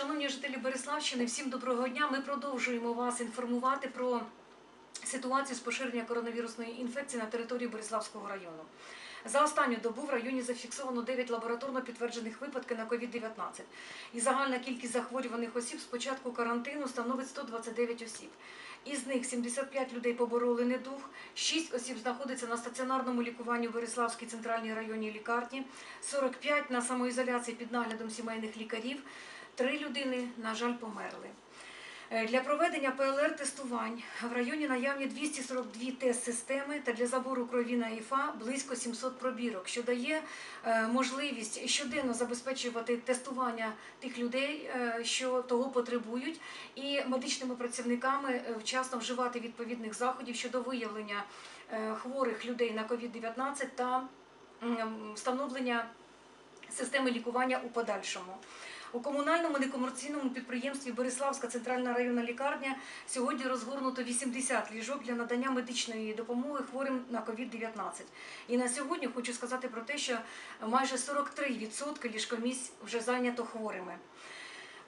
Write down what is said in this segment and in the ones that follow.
Шановні жителі Береславщини, всім доброго дня. Ми продовжуємо вас інформувати про ситуацію з поширення коронавірусної інфекції на території Береславського району. За останню добу в районі зафіксовано 9 лабораторно підтверджених випадків на COVID-19. І загальна кількість захворюваних осіб з початку карантину становить 129 осіб. Із них 75 людей побороли недуг, 6 осіб знаходяться на стаціонарному лікуванні в Береславській центральній районній лікарні, 45 на самоізоляції під наглядом сімейних лікарів, 3 людини, на жаль, померли. Е, Для проведення ПЛР-тестувань в районі наявні 242 тест-системи та для забору крові на ІФА близько 700 пробірок, що дає е, можливість щоденно забезпечувати тестування тих людей, е, що того потребують, і медичними працівниками вчасно вживати відповідних заходів щодо виявлення хворих людей на COVID-19 та встановлення системи лікування у подальшому. У комунальному некомерційному підприємстві Бориславська центральна районна лікарня сьогодні розгорнуто 80 ліжок для надання медичної допомоги хворим на COVID-19. І на сьогодні хочу сказати про те, що майже 43% ліжкомісць вже зайнято хворими.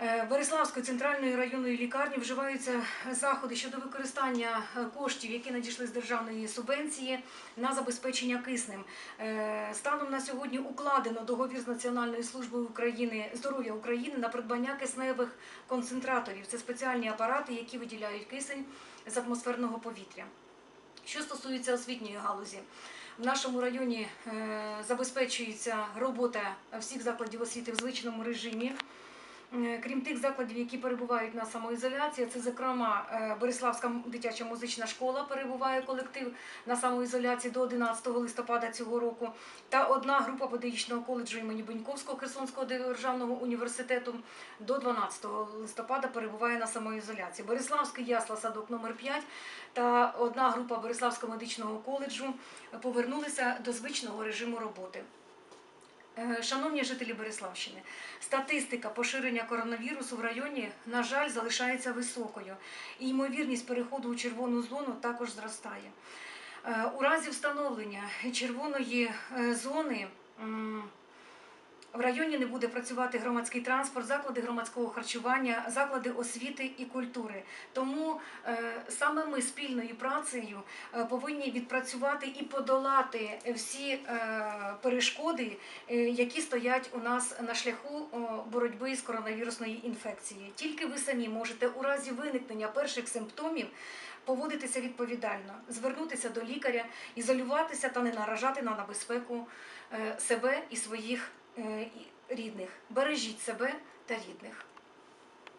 Е, Бориславської центральної районної лікарні вживаються заходи щодо використання е, коштів, які надійшли з державної субвенції на забезпечення киснем. Е, Станом на сьогодні укладено договір з Національною службою України здоров'я України на придбання кисневих концентраторів. Це спеціальні апарати, які виділяють кисень з атмосферного повітря. Що стосується освітньої галузі, в нашому районі забезпечується робота всіх закладів освіти в звичному режимі. Е, Крім тих закладів, які перебувають на самоізоляції, це зокрема е, Бориславська дитяча музична школа перебуває колектив на самоізоляції до 11 листопада цього року, та одна група педагогічного коледжу імені Беньковського Херсонського державного університету до 12 листопада перебуває на самоізоляції. Бориславський ясла садок номер 5 та одна група Бориславського медичного коледжу повернулися до звичного режиму роботи. Е, Шановні жителі Береславщини, статистика поширення коронавірусу в районі, на жаль, залишається високою, і ймовірність переходу у червону зону також зростає. Е, У разі встановлення червоної е, зони в районі не буде працювати громадський транспорт, заклади громадського харчування, заклади освіти і культури. Тому е, саме ми спільною працею е, повинні відпрацювати і подолати всі е, перешкоди, які стоять у нас на шляху боротьби з коронавірусною інфекцією. Тільки ви самі можете у разі виникнення перших симптомів. Поводитися відповідально, звернутися до лікаря, ізолюватися та не наражати на небезпеку себе і своїх рідних. Бережіть себе та рідних.